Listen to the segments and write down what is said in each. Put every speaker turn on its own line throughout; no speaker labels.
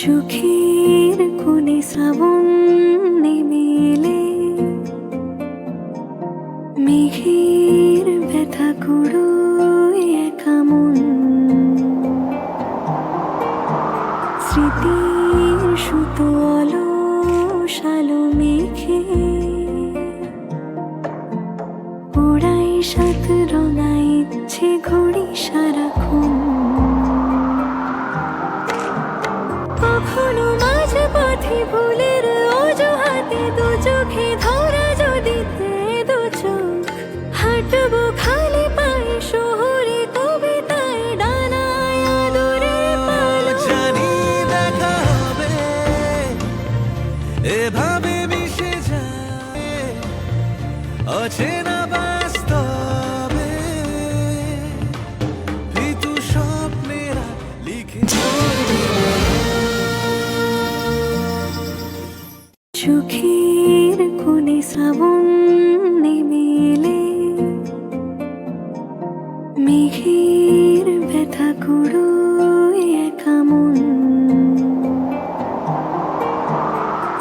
চোখের কোণে শ্রাবণ নেমে এলে মেঘের ব্যথা করো একা মন। স্মৃতির সুতো অলসালো মেঘে। ওড়াই সাত রঙা ইচ্ছে ঘড়ি সারাক্ষণ।
এভাবে মিশে যায় অচেনা বাস্তবে। ঋতু স্বপ্নেরা লিখে
চোখের কোণে শ্রাবণ নেমে এলে মেঘের ব্যথা করো একা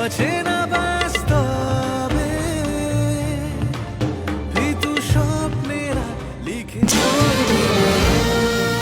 অচেনা বাস্তবে